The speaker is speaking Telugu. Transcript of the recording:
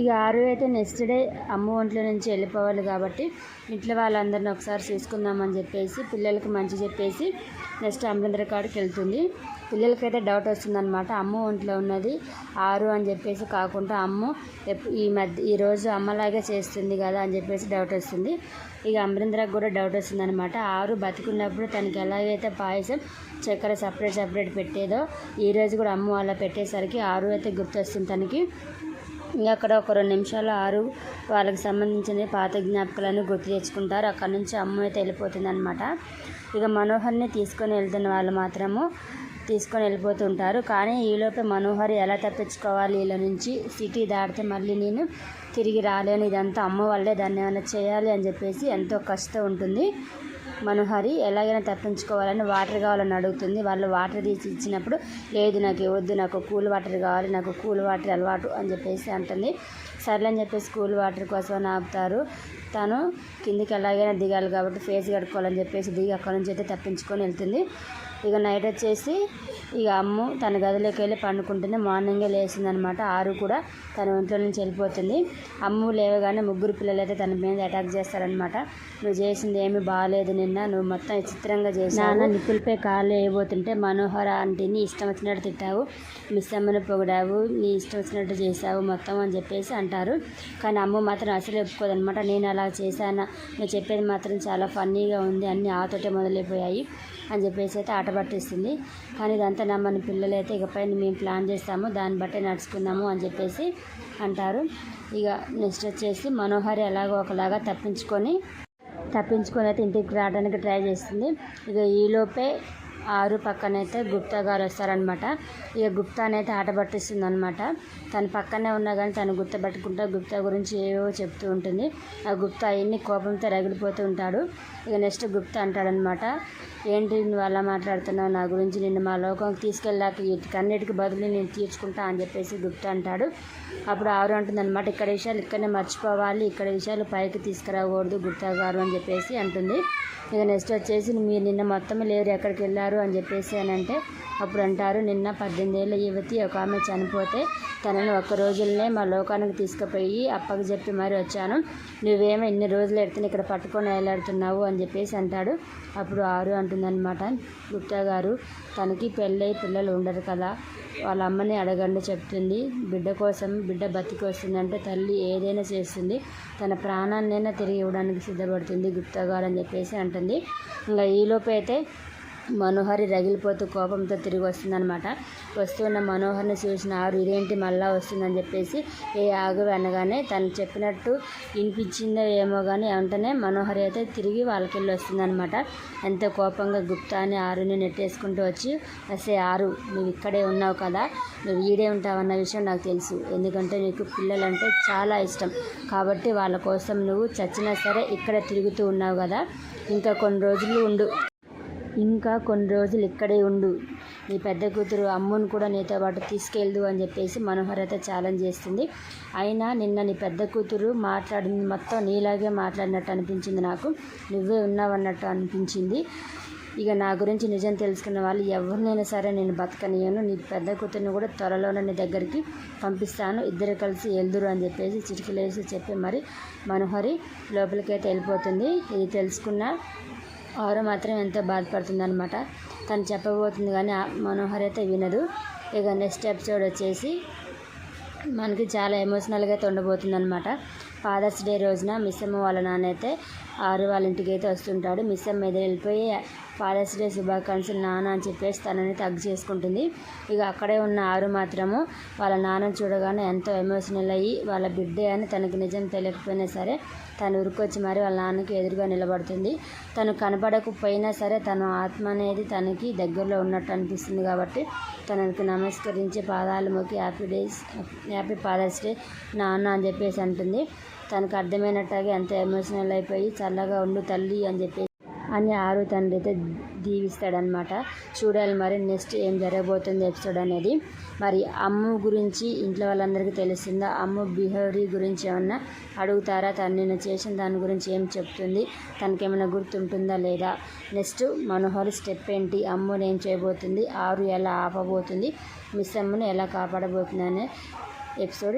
ఇక ఆరు అయితే నెక్స్ట్ డే అమ్మ ఒంట్లో నుంచి వెళ్ళిపోవాలి కాబట్టి ఇంట్లో వాళ్ళందరిని ఒకసారి చూసుకుందామని చెప్పేసి పిల్లలకి మంచి చెప్పేసి నెక్స్ట్ అమరేంద్ర కాడికి వెళ్తుంది. పిల్లలకైతే డౌట్ వస్తుందన్నమాట. అమ్మ ఒంట్లో ఉన్నది ఆరు అని చెప్పేసి కాకుండా అమ్మ ఈ మధ్య ఈరోజు అమ్మలాగే చేస్తుంది కదా అని చెప్పేసి డౌట్ వస్తుంది. ఇక అమరేంద్రకు కూడా డౌట్ వస్తుందన్నమాట. ఆరు బతికున్నప్పుడు తనకి ఎలాగైతే పాయసం చక్కెర సపరేట్ సపరేట్ పెట్టేదో ఈరోజు కూడా అమ్మ అలా పెట్టేసరికి ఆరు అయితే గుర్తొస్తుంది తనకి. ఇంకా అక్కడ ఒక రెండు నిమిషాలు ఆరు వాళ్ళకి సంబంధించిన పాత జ్ఞాపకాలను గుర్తు తెచ్చుకుంటారు. అక్కడ నుంచి అమ్మ అయితే వెళ్ళిపోతుంది అనమాట ఇక మనోహర్ని తీసుకొని వెళ్తున్న వాళ్ళు మాత్రము తీసుకొని వెళ్ళిపోతుంటారు. కానీ ఈలోపే మనోహర్ ఎలా తప్పించుకోవాలి? వీళ్ళ నుంచి సిటీ దాటితే మళ్ళీ నేను తిరిగి రాలేను. ఇదంతా అమ్మ వాళ్ళే దాన్ని ఏమైనా చేయాలి అని చెప్పేసి ఎంతో కష్టం ఉంటుంది. మనోహరి ఎలాగైనా తప్పించుకోవాలని వాటర్ కావాలని అడుగుతుంది. వాళ్ళు వాటర్ తీసి ఇచ్చినప్పుడు లేదు నాకు వద్దు నాకు కూల్ వాటర్ కావాలి నాకు కూల్ వాటర్ అలవాటు అని చెప్పేసి అంటుంది. సర్లే అని చెప్పి స్కూల్ వాటర్ కోసం అని ఆపుతారు. తను కిందికి ఎలాగైనా దిగాలి కాబట్టి ఫేస్ కడుక్కోవాలని చెప్పేసి దిగి అక్కడ నుంచి అయితే తప్పించుకొని వెళ్తుంది. ఇక నైట్ వచ్చేసి ఇక అమ్ము తన గదిలోకి వెళ్ళి పండుకుంటుంది. మార్నింగే లేచిందనమాట. ఆరు కూడా తన ఒంట్లో నుంచి వెళ్ళిపోతుంది. అమ్ము లేవగానే ముగ్గురు పిల్లలు అయితే తన మీద అటాక్ చేస్తారనమాట. నువ్వు చేసింది ఏమి బాగాలేదు నిన్న. నువ్వు మొత్తం విచిత్రంగా చేసి నాన్న నిప్పులపై కాళ్ళు వేయబోతుంటే మనోహర ఆంటీని ఇష్టం వచ్చినట్టు తిట్టావు. మిస్ అమ్మని పొగిడావు. నీ ఇష్టం వచ్చినట్టు చేసావు మొత్తం అని చెప్పేసి అంటే అంటారు కానీ అమ్మ మాత్రం అసలు ఒప్పుకోదనమాట నేను అలా చేశాను? నేను చెప్పేది మాత్రం చాలా ఫన్నీగా ఉంది. అన్నీ ఆతోటే మొదలైపోయాయి అని చెప్పేసి అయితే ఆట పట్టిస్తుంది. కానీ ఇదంతా నమ్మని పిల్లలు అయితే ఇకపై మేము ప్లాన్ చేస్తాము. దాన్ని బట్టే నడుచుకుందాము అని చెప్పేసి అంటారు. ఇక నెక్స్ట్ వచ్చేసి మనోహరి ఎలాగో ఒకలాగా తప్పించుకొని తప్పించుకొని అయితే ఇంటికి రావడానికి ట్రై చేస్తుంది. ఇక ఈలోపే ఆరు పక్కనైతే గుప్తా గారు వస్తారనమాట ఇక గుప్తానైతే ఆట పట్టిస్తుంది అనమాట తను పక్కనే ఉన్నా కానీ తను గుర్తుపట్టుకుంటా గుప్తా గురించి ఏవో చెప్తూ ఉంటుంది. ఆ గుప్తా అన్ని కోపంతో రగిలిపోతూ ఉంటాడు. ఇక నెక్స్ట్ గుప్తా అంటాడనమాట ఏంటి నువ్వు అలా మాట్లాడుతున్నావు? నా గురించి నిన్ను మా లోకంకి తీసుకెళ్ళాక కన్నిటికి బదులు నేను తీర్చుకుంటా అని చెప్పేసి గుప్తా అంటాడు. అప్పుడు ఆరు అంటుందన్నమాట. ఇక్కడ విషయాలు ఇక్కడనే మర్చిపోవాలి. ఇక్కడ విషయాలు పైకి తీసుకురాకూడదు గుప్తా గారు అని చెప్పేసి అంటుంది. ఇక నెక్స్ట్ వచ్చేసి మీరు నిన్న మొత్తం లేరు. ఎక్కడికి వెళ్ళారు? అని చెప్పేసి అని అంటే అప్పుడు అంటారు నిన్న పద్దెనిమిది ఏళ్ళ యువతి ఒక ఆమె చనిపోతే తనను ఒక్క రోజులనే మా లోకానికి తీసుకుపోయి అప్పకి చెప్పి మరి వచ్చాను. నువ్వేమో ఇన్ని రోజులు ఎడితే ఇక్కడ పట్టుకొని వేలాడుతున్నావు అని చెప్పేసి అంటాడు. అప్పుడు ఆరు అంటుందన్నమాట. గుప్తా గారు తనకి పెళ్ళై పిల్లలు ఉండరు కదా. వాళ్ళ అమ్మని అడగండి చెప్తుంది. బిడ్డ కోసం బిడ్డ బతికి వస్తుందంటే తల్లి ఏదైనా చేస్తుంది. తన ప్రాణాన్నైనా తిరిగి ఇవ్వడానికి సిద్ధపడుతుంది గుప్తా గారు అని చెప్పేసి అంటుంది. ఇంకా ఈలోపు అయితే మనోహరి రగిలిపోతూ కోపంతో తిరిగి వస్తుందనమాట వస్తున్న మనోహర్ని చూసిన ఆరు ఇదేంటి మళ్ళా వస్తుందని చెప్పేసి ఏ ఆగు అనగానే తను చెప్పినట్టు వినిపించిందో ఏమో కానీ వెంటనే మనోహరి అయితే తిరిగి వాళ్ళకెళ్ళి వస్తుందనమాట ఎంతో కోపంగా గుప్తా అని ఆరుని నెట్టేసుకుంటూ వచ్చి అసే ఆరు నువ్వు ఇక్కడే ఉన్నావు కదా నువ్వు ఈడే ఉంటావన్న విషయం నాకు తెలుసు. ఎందుకంటే నీకు పిల్లలంటే చాలా ఇష్టం. కాబట్టి వాళ్ళ కోసం నువ్వు చచ్చినా సరే ఇక్కడ తిరుగుతూ ఉన్నావు కదా. ఇంకా కొన్ని రోజులు ఉండు. ఇంకా కొన్ని రోజులు ఇక్కడే ఉండు. నీ పెద్ద కూతురు అమ్ముని కూడా నీతో పాటు తీసుకెళ్దు అని చెప్పేసి మనోహర్ అయితే ఛాలెంజ్ చేస్తుంది. అయినా నిన్న నీ పెద్ద కూతురు మాట్లాడింది మొత్తం నీలాగే మాట్లాడినట్టు అనిపించింది నాకు. నువ్వే ఉన్నావన్నట్టు అనిపించింది. ఇక నా గురించి నిజం తెలుసుకున్న వాళ్ళు ఎవరినైనా సరే నేను బతకనియను నీ పెద్ద కూతుర్ని కూడా త్వరలోనే నీ దగ్గరికి పంపిస్తాను. ఇద్దరు కలిసి వెళ్దురు అని చెప్పేసి చిటికలేసి చెప్పి మరి మనోహరి లోపలికైతే వెళ్ళిపోతుంది. ఇది తెలుసుకున్న ఆరు మాత్రం ఎంతో బాధపడుతుందనమాట తను చెప్పబోతుంది కానీ మనోహర్ అయితే వినదు. ఇక నెక్స్ట్ ఎపిసోడ్ వచ్చేసి మనకి చాలా ఎమోషనల్గా అయితే ఉండబోతుంది అనమాట ఫాదర్స్ డే రోజున మిస్సమ్మ వాళ్ళ నాన్న అయితే ఆరు వాళ్ళ ఇంటికి అయితే వస్తుంటాడు మిస్సమ్మ ఎదురు వెళ్ళిపోయి ఫాదర్స్ డే శుభాకాంక్షలు నాన్న అని చెప్పేసి తనని తగ్గు చేసుకుంటుంది. ఇక అక్కడే ఉన్న ఆరు మాత్రము వాళ్ళ నాన్న చూడగానే ఎంతో ఎమోషనల్ అయ్యి వాళ్ళ బిడ్డే అని తనకి నిజం తెలియకపోయినా సరే తను ఉరికొచ్చి మరి వాళ్ళ నాన్నకి ఎదురుగా నిలబడుతుంది. తను కనపడకపోయినా సరే తన ఆత్మ అనేది తనకి దగ్గరలో ఉన్నట్టు అనిపిస్తుంది కాబట్టి తనకి నమస్కరించి పాదాలు మొక్కి happy days happy father's day నాన్న అని చెప్పేసి అంటుంది. తనకు అర్థమైనట్టుగా ఎంత ఎమోషనల్ అయిపోయి చల్లగా ఉండు తల్లి అని చెప్పేసి అని ఆరు తండ్రి అయితే దీవిస్తాడనమాట చూడాలి మరి నెక్స్ట్ ఏం జరగబోతుంది ఎపిసోడ్ అనేది. మరి అమ్ము గురించి ఇంట్లో వాళ్ళందరికీ తెలుస్తుందా అమ్ము బిహేవియర్ గురించి ఏమన్నా అడుగుతారా? తను నేను చేసిన దాని గురించి ఏం చెప్తుంది? తనకి ఏమైనా గుర్తుంటుందా లేదా? నెక్స్ట్ మనోహర్ స్టెప్ ఏంటి? అమ్ముని ఏం చేయబోతుంది? ఆరు ఎలా ఆపబోతుంది? మిస్ అమ్ముని ఎలా కాపాడబోతుంది అనే ఎపిసోడ్